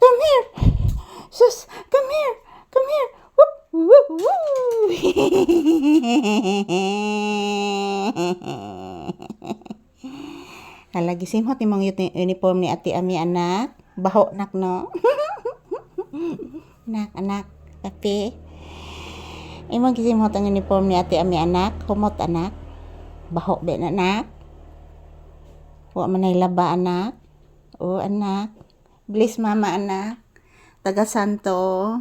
Come here. Sus, come here. Come here. Whoop, whoop, woo. Hala, gisimhot ni mong uni- uniform ni ati ami anak. Baho nak no. nak, anak. Kape. Imong gisimhot ang uniform ni ati ami anak. Humot anak. Baho be na anak. Wa man laba anak. O anak. Bless mama anak. Taga Santo.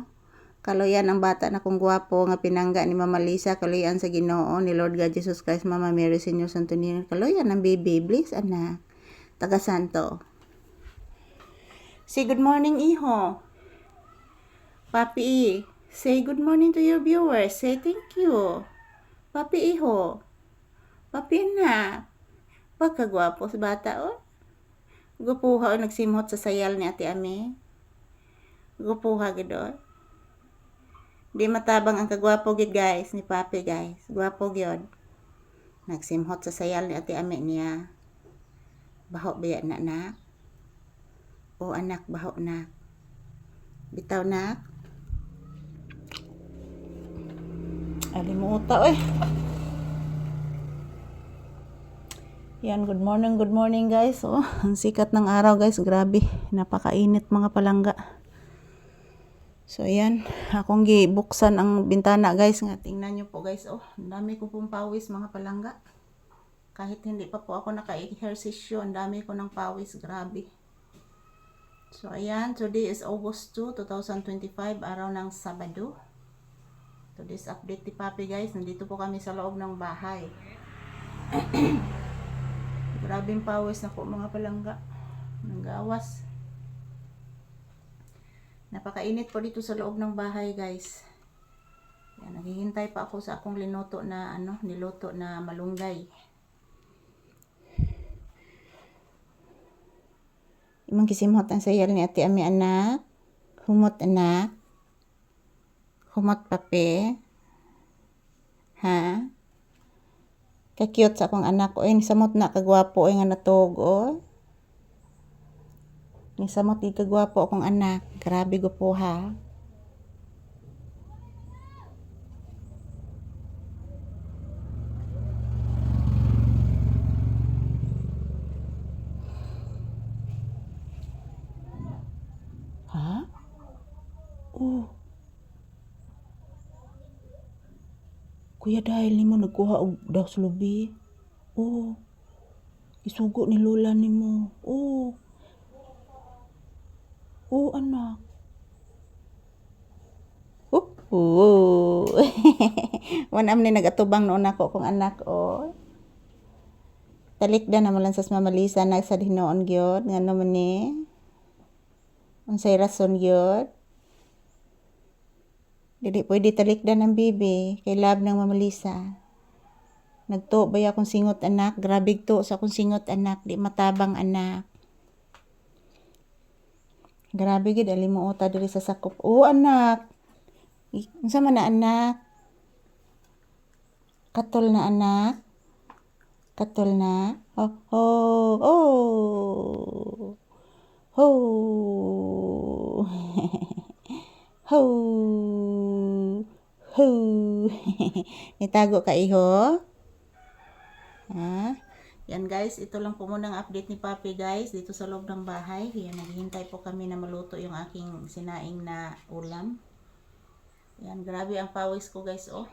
Kaloyan ang bata na kung gwapo nga pinangga ni Mama Lisa, kaloyan sa Ginoo ni Lord God Jesus Christ, Mama Mary, Senyor Santo Niño, kaloyan ang baby, bless anak. Taga Santo. Say good morning, iho. Papi, say good morning to your viewers. Say thank you. Papi, iho. Papi, anak. Pagkagwapo sa bata, oh. Gupuha o nagsimhot sa sayal ni Ate Ame. Gupuha gidol. Di matabang ang kagwapo gid guys ni Papi guys. Gwapo gyud. Nagsimhot sa sayal ni Ate Ame niya. Baho biya na na. O anak baho na. Bitaw na. Alimuta oy. Yan, good morning, good morning guys. Oh, ang sikat ng araw guys, grabe. Napakainit mga palangga. So ayan, akong gibuksan ang bintana guys nga tingnan nyo po guys. Oh, ang dami ko pong pawis mga palangga. Kahit hindi pa po ako naka-ehersisyo, ang dami ko ng pawis, grabe. So ayan, today is August 2, 2025, araw ng Sabado. Today's update ni Papi guys, nandito po kami sa loob ng bahay. Grabing pawis na po mga palangga. Nanggawas. Napakainit po dito sa loob ng bahay, guys. Yan, naghihintay pa ako sa akong linuto na ano, niluto na malunggay. Imong kisimhot ang sayal ni ate ami anak. Humot anak. Humot pape. Ha? Ka-cute sa akong anak ko. Ay, nisamot na kagwapo ay nga natog, oh. Nisamot di kagwapo akong anak. Grabe go po, ha. Ha? Oh. Kuya dahil nimo nagkuha og sa lubi. Oh. Isugo ni lola nimo. Oh. Oh, anak. Oh. Oh. Wanam ni nagatubang noon ako kong anak oh. Talikda na lang sa Mama Lisa na sa dinoon gyud nga naman ni. Unsay rason gyud? Dili pwede talikdan ng bibi kay lab ng Mama Lisa. Nagto ba akong singot anak? Grabe to sa akong singot anak, di matabang anak. Grabe gid ali mo uta diri sa sakop. Oh anak. Unsa man na anak? Katol na anak. Katol na. Oh, oh, oh. Oh. Ho. Ho. Nitago ka iho? Ha? Yan guys, ito lang po muna ang update ni Papi guys dito sa loob ng bahay. Yan, naghihintay po kami na maluto yung aking sinaing na ulam. Yan, grabe ang pawis ko guys, oh.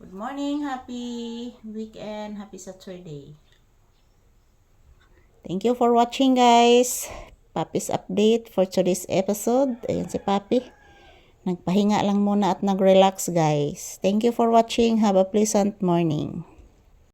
Good morning, happy weekend, happy Saturday. Thank you for watching guys. Papi's update for today's episode. Ayan si Papi. Nagpahinga lang muna at nag-relax guys. Thank you for watching. Have a pleasant morning.